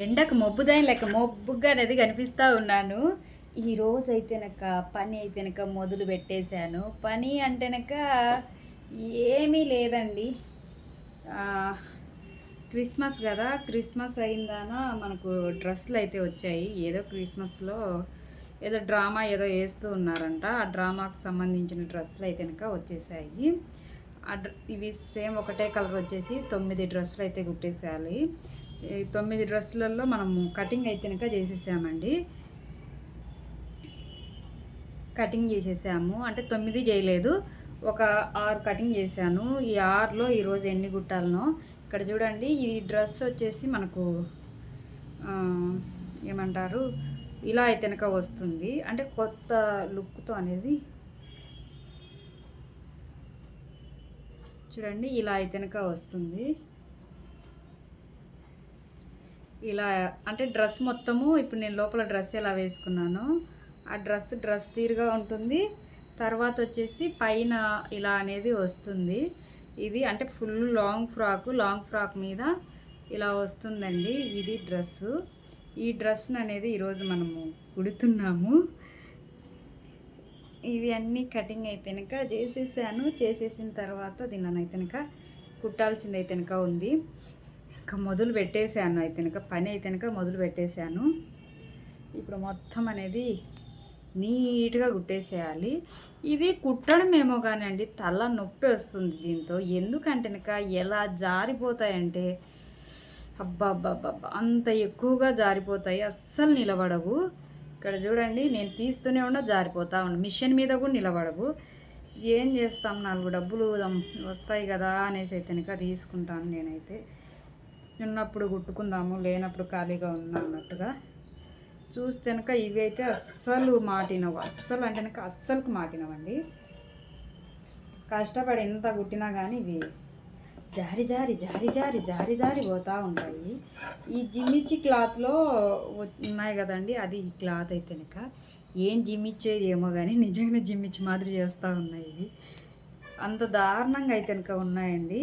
ఎండకు మొబ్బుదాని లెక్క మొబ్బుగా అనేది కనిపిస్తూ ఉన్నాను. ఈ రోజు అయితేనక పని అయితేనక మొదలు పెట్టేశాను. పని అంటేనక ఏమీ లేదండి. క్రిస్మస్ కదా క్రిస్మస్ అయిందాన మనకు డ్రెస్సులు అయితే వచ్చాయి. ఏదో క్రిస్మస్లో ఏదో డ్రామా ఏదో వేస్తూ ఉన్నారంట. ఆ డ్రామాకు సంబంధించిన డ్రెస్సులు అయితే కనుక వచ్చేసాయి. ఆ డ్ర- ఇవి సేమ్ ఒకటే కలర్ వచ్చేసి తొమ్మిది డ్రెస్సులు అయితే కుట్టేసేయాలి తొమ్మిది డ్రెస్సులలో మనము కటింగ్ అయితే చేసేసామండి. కటింగ్ చేసేసాము. అంటే తొమ్మిది చేయలేదు. ఒక ఆరు కటింగ్ చేశాను. ఈ ఆరులో ఈరోజు ఎన్ని గుట్టాలనో ఇక్కడ చూడండి. ఈ డ్రెస్ వచ్చేసి మనకు ఏమంటారు? ఇలా అయితేనక వస్తుంది. అంటే కొత్త లుక్తో అనేది చూడండి. ఇలా అయితేనక వస్తుంది. ఇలా అంటే డ్రెస్ మొత్తము ఇప్పుడు నేను లోపల డ్రెస్ ఎలా వేసుకున్నాను ఆ డ్రెస్ డ్రెస్ తీరుగా ఉంటుంది. తర్వాత వచ్చేసి పైన ఇలా అనేది వస్తుంది. ఇది అంటే full long frock long frock మీద ఇలా వస్తుందండి ఇది డ్రెస్ ఈ డ్రెస్ అనేది ఈరోజు మనము కుడుతున్నాము. ఇవి అన్నీ కటింగ్ అయితేనక చేసేసాను. చేసేసిన తర్వాత దీన్ని అయితేనక కుట్టాల్సింది అయితేనక ఉంది. ఇంకా మొదలు పెట్టేశాను. అయితేనక పని అయితేనక మొదలు పెట్టేశాను. ఇప్పుడు మొత్తం అనేది నీట్గా కుట్టేసేయాలి. ఇది కుట్టడం ఏమో కానండి తల నొప్పి వస్తుంది దీంతో. ఎందుకంటేనక ఎలా జారిపోతాయంటే అబ్బా అబ్బా అబ్బా అంత ఎక్కువగా జారిపోతాయి. అస్సలు నిలబడవు. ఇక్కడ చూడండి నేను తీస్తూనే ఉన్నా జారిపోతా ఉండు మిషన్ మీద కూడా నిలబడవు. ఏం చేస్తాం నాలుగు డబ్బులు వస్తాయి కదా అనేసి అయితే కనుక తీసుకుంటాను నేనైతే. ఉన్నప్పుడు కుట్టుకుందాము లేనప్పుడు ఖాళీగా ఉన్నా అన్నట్టుగా. చూస్తే కనుక ఇవి అయితే అస్సలు మాటినవు. అస్సలు అంటే కనుక అస్సలు మాటినవండి. కష్టపడి ఎంత కుట్టినా కానీ ఇవి జారి జారి జారి జారి జారి జారి పోతూ ఉంటాయి. ఈ జిమ్మిచ్చి క్లాత్లో ఉన్నాయి కదండి అది ఈ క్లాత్ అయితే కనుక. ఏం జిమ్మిచ్చేది ఏమో కానీ నిజంగానే జిమ్మిచ్చి మాదిరి చేస్తూ ఉన్నాయి ఇవి. అంత దారుణంగా అయితే కనుక ఉన్నాయండి.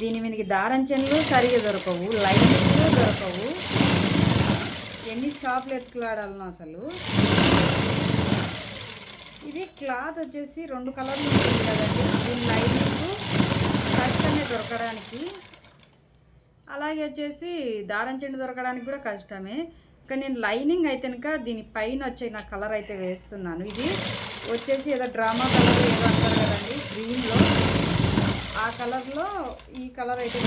దీని మీదకి దారం చెన్లు సరిగా దొరకవు లైట్లు దొరకవు. ఎన్ని షాపులు ఎత్తులాడాలను అసలు. ఇది క్లాత్ వచ్చేసి రెండు కలర్లు ఉంటుంది కదండి. దీని లైనింగ్ కష్టమే దొరకడానికి. అలాగే వచ్చేసి దారం చెండు దొరకడానికి కూడా కష్టమే. కానీ నేను లైనింగ్ అయితే కనుక దీని పైన వచ్చే నా కలర్ అయితే వేస్తున్నాను. ఇది వచ్చేసి ఏదో డ్రామా కలర్ ఏదో అంటారు కదండి గ్రీన్లో. ఆ కలర్లో ఈ కలర్ అయితే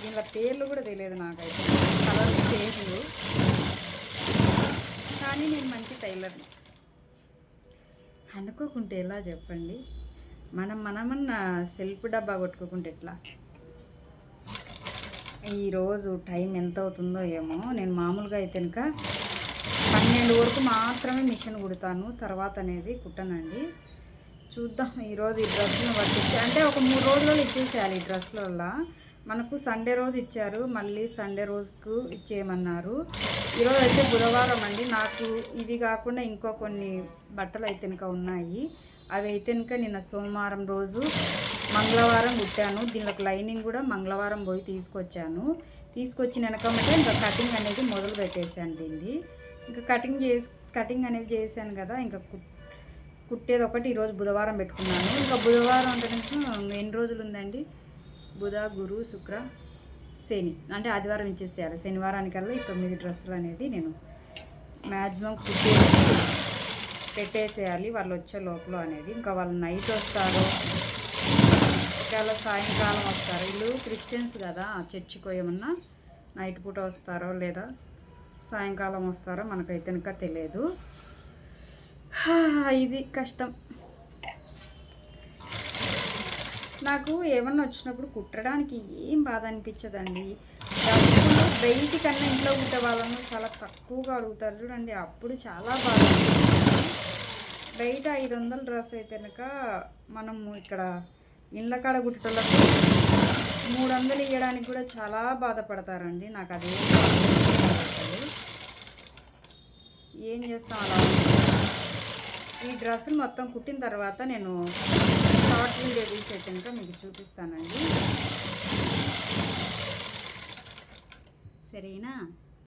దీనిలో పేర్లు కూడా తెలియదు నాకైతే. కలర్ పేర్లు. కానీ నేను మంచి టైలర్ని. అనుకోకుంటే ఎలా చెప్పండి? మనం మనమన్నా సెల్ఫ్ డబ్బా కొట్టుకోకుంటే ఎట్లా? ఈరోజు టైం ఎంత అవుతుందో ఏమో. నేను మామూలుగా అయితే కనుక పన్నెండు వరకు మాత్రమే మిషన్ కుడతాను. తర్వాత అనేది కుట్టనండి. చూద్దాం ఈరోజు ఈ డ్రెస్సులు పట్టించి. అంటే ఒక మూడు రోజులలో ఇచ్చేసేయాలి ఈ డ్రెస్సులల్లో. మనకు సండే రోజు ఇచ్చారు మళ్ళీ సండే రోజుకు ఇచ్చేయమన్నారు. ఈరోజు అయితే బుధవారం అండి. నాకు ఇవి కాకుండా ఇంకో కొన్ని బట్టలు అయితే ఇంకా ఉన్నాయి. అవి అయితే ఇంకా నిన్న సోమవారం రోజు మంగళవారం కుట్టాను. దీనికి లైనింగ్ కూడా మంగళవారం పోయి తీసుకొచ్చాను. తీసుకొచ్చిన వెనకమంటే ఇంకా కటింగ్ అనేది మొదలు పెట్టేశాను దీన్ని. ఇంకా కటింగ్ చేసి కటింగ్ అనేది చేశాను కదా ఇంకా కుట్ కుట్టేది ఒకటి ఈరోజు బుధవారం పెట్టుకున్నాను. ఇంకా బుధవారం అంటే కనుక ఎన్ని రోజులు ఉందండి? బుధ గురు శుక్ర శని. అంటే ఆదివారం ఇచ్చేసేయాలి. శనివారానికల్లా ఈ తొమ్మిది డ్రెస్సులు అనేది నేను మ్యాక్సిమం కుట్టే పెట్టేసేయాలి వాళ్ళు వచ్చే లోపల అనేది. ఇంకా వాళ్ళు నైట్ వస్తారు. ఒకవేళ సాయంకాలం వస్తారు. వీళ్ళు క్రిస్టియన్స్ కదా చర్చికి ఏమన్నా నైట్ పూట వస్తారో లేదా సాయంకాలం వస్తారో మనకైతే ఇంకా తెలియదు. ఇది కష్టం. నాకు ఏమన్నా వచ్చినప్పుడు కుట్టడానికి ఏం బాధ అనిపించదండి? డబ్బులు బయటి కన్నా ఇంట్లో కుట్టే వాళ్ళను చాలా తక్కువగా అడుగుతారు చూడండి అప్పుడు చాలా బాధ బయట ఐదు వందల డ్రెస్ అయితే కనుక మనము ఇక్కడ ఇళ్ళ కాడ కుట్టేటోళ్ళకు మూడు వందలు ఇవ్వడానికి కూడా చాలా బాధపడతారండి. నాకు అదే ఏం చేస్తాం అలా? ఈ డ్రెస్సులు మొత్తం కుట్టిన తర్వాత నేను షార్ట్ వీడియో తీసే కనుక మీకు చూపిస్తానండి. సరేనా?